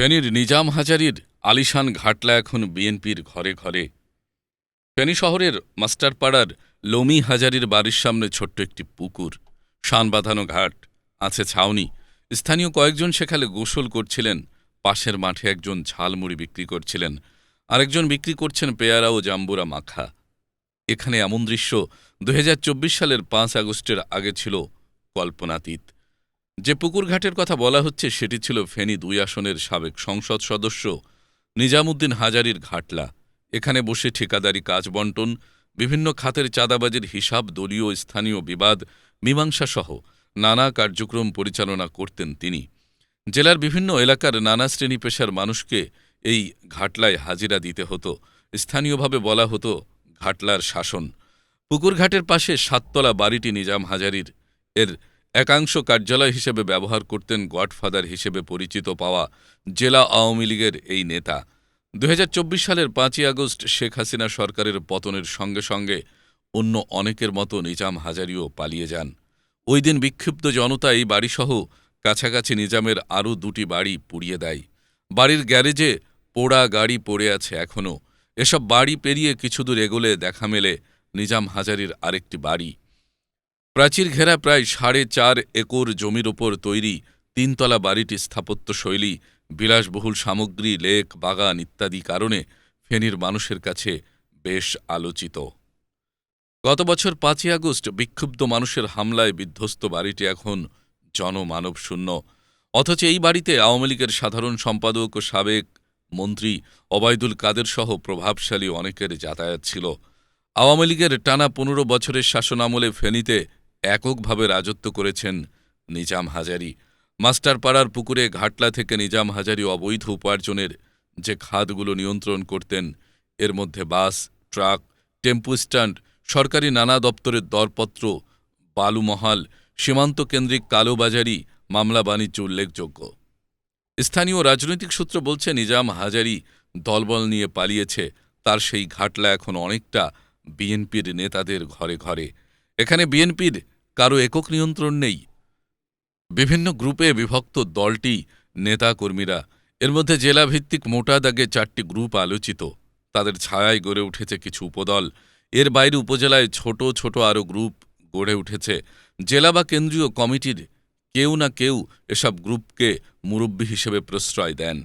ফেনীর নিজাম হাজারির আলিশান ঘাটলা এখন বিএনপির ঘরে ঘরে। ফেনী শহরের মাস্টারপাড়ার লমি হাজারির বাড়ির সামনে ছোট্ট একটি পুকুর শান বাঁধানো ঘাট, আছে ছাউনি। স্থানীয় কয়েকজন সেখানে গোসল করছিলেন, পাশের মাঠে একজন ঝালমুড়ি বিক্রি করছিলেন, আরেকজন বিক্রি করছেন পেয়ারা ও জাম্বুরা মাখা। এখানে এমন দৃশ্য দু হাজার চব্বিশ সালের পাঁচ আগস্টের আগে ছিল কল্পনাতীত। যে পুকুরঘাটের কথা বলা হচ্ছে, সেটি ছিল ফেনী দুই আসনের সাবেক সংসদ সদস্য নিজামুদ্দিন হাজারির ঘাটলা। এখানে বসে ঠিকাদারি কাজ বন্টন, বিভিন্ন খাতের চাঁদাবাজির হিসাব, দলীয় স্থানীয় বিবাদ, মীমাংসাসহ নানা কার্যক্রম পরিচালনা করতেন তিনি। জেলার বিভিন্ন এলাকার নানা শ্রেণি পেশার মানুষকে এই ঘাটলায় হাজিরা দিতে হতো। স্থানীয়ভাবে বলা হতো, ঘাটলার শাসন। পুকুরঘাটের পাশে সাততলা বাড়িটি নিজাম হাজারির। এর একাংশ কার্যালয় হিসেবে ব্যবহার করতেন গডফাদার হিসেবে পরিচিত পাওয়া জেলা আওয়ামী লীগের এই নেতা। দু হাজার চব্বিশ সালের পাঁচই আগস্ট শেখ হাসিনা সরকারের পতনের সঙ্গে সঙ্গে অন্য অনেকের মতো নিজাম হাজারিও পালিয়ে যান। ওই দিন বিক্ষিপ্ত জনতা এই বাড়িসহ কাছাকাছি নিজামের আরও দুটি বাড়ি পুড়িয়ে দেয়। বাড়ির গ্যারেজে পোড়া গাড়ি পড়ে আছে এখনও। এসব বাড়ি পেরিয়ে কিছু দূর এগোলে দেখা মেলে নিজাম হাজারির আরেকটি বাড়ি। প্রাচীর ঘেরা প্রায় সাড়ে চার একর জমির ওপর তৈরি তিনতলা বাড়িটি স্থাপত্যশৈলী, বিলাসবহুল সামগ্রী, লেক, বাগান ইত্যাদি কারণে ফেনীর মানুষের কাছে বেশ আলোচিত। গত বছর পাঁচই আগস্ট বিক্ষুব্ধ মানুষের হামলায় বিধ্বস্ত বাড়িটি এখন জনমানব শূন্য অথচ এই বাড়িতে আওয়ামী লীগের সাধারণ সম্পাদক ও সাবেক মন্ত্রী অবায়দুল কাদের সহ প্রভাবশালী অনেকের যাতায়াত ছিল। আওয়ামী লীগের টানা পনেরো বছরের শাসনামলে ফেনীতে এককভাবে রাজত্ব করেছেন নিজাম হাজারি। মাস্টারপাড়ার পুকুরে ঘাটলা থেকে নিজাম হাজারি অবৈধ উপার্জনের যে খাতগুলো নিয়ন্ত্রণ করতেন, এর মধ্যে বাস, ট্রাক, টেম্পু স্ট্যান্ড, সরকারি নানা দপ্তরের দরপত্র, বালুমহাল সীমান্ত কেন্দ্রিক কালোবাজারি, মামলা বাণিজ্য উল্লেখযোগ্য। স্থানীয় রাজনৈতিক সূত্র বলছে, নিজাম হাজারি দলবল নিয়ে পালিয়েছে, তার সেই ঘাটলা এখন অনেকটা বিএনপির নেতাদের ঘরে ঘরে। এখানে বিএনপির কারও একক নিয়ন্ত্রণ নেই। বিভিন্ন গ্রুপে বিভক্ত দলটি নেতাকর্মীরা এর মধ্যে জেলাভিত্তিক মোটা দাগে চারটি গ্রুপ আলোচিত। তাদের ছায়ায় গড়ে উঠেছে কিছু উপদল। এর বাইরে উপজেলায় ছোট ছোট আরও গ্রুপ গড়ে উঠেছে। জেলা বা কেন্দ্রীয় কমিটির কেউ না কেউ এসব গ্রুপকে মুরব্বী হিসেবে প্রশ্রয় দেন।